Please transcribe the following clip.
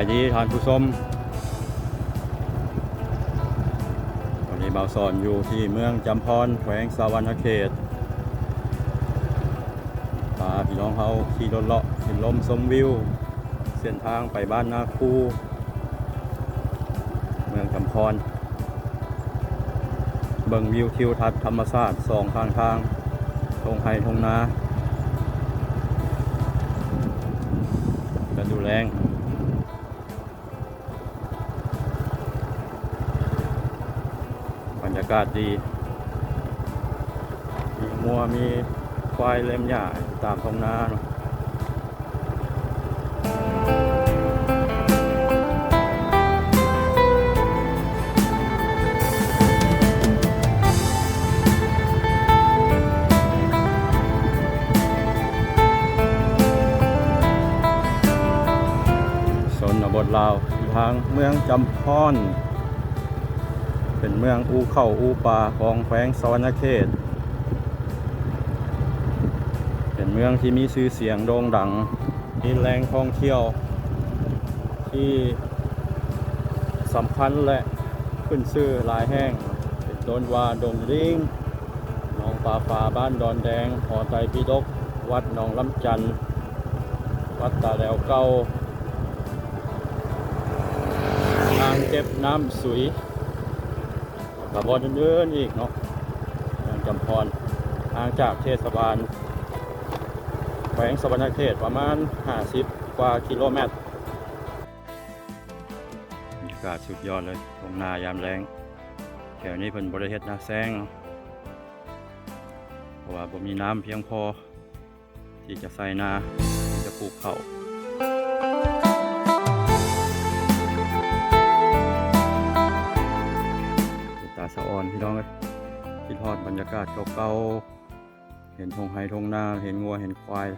ายดีทานผู้ชมวันนี้เบาสอนอยู่ที่เมืองจำพรแขวงสวรรณเขตพาพี่น้องเขาขี่รถเลาะขึ้นลมชมวิว เส้นทางไปบ้านนาคูเมืองจำพร เบิ่งวิวทิวทัศน์ธรรมชาติสองข้างทางทงไฮทงนาจะดูแรง บรรยากาศดี มีมัวมีควายเล็มหญ้าตามทงนาเนาะชนบทลาวทางเมืองจำพอน เป็นเมืองอูเข้าอูปลาของแขวงสวรรณเขต เป็นเมืองที่มีชื่อเสียงโด่งดังมีแหล่งท่องเที่ยวที่สำคัญและขึ้นชื่อหลายแห่งเป็นโดนวาดงลิงหนองปลาฟ้าบ้านดอนแดงหอไตรปิฎกวัดหนองลำจันทน์วัดตาแหลวเก้าอ่างเก็บน้ำสุย กับบอลเดินๆอีกเนาะเมืองจำพรห่างจากเทศบาลแขวงสวรรณเขตประมาณ 50 กว่ากิโลเมตรบรรยากาศสุดยอดเลยตรงนายามแรงแถวนี้เพิ่นบริเฮ็ดนาแซงเนาะเพราะว่าบ่มีน้ำเพียงพอ ที่จะใส่นาที่จะปลูกข้าว รยากาศเก่าๆ เห็นทงไฮทงนา เห็นงัว เห็นควาย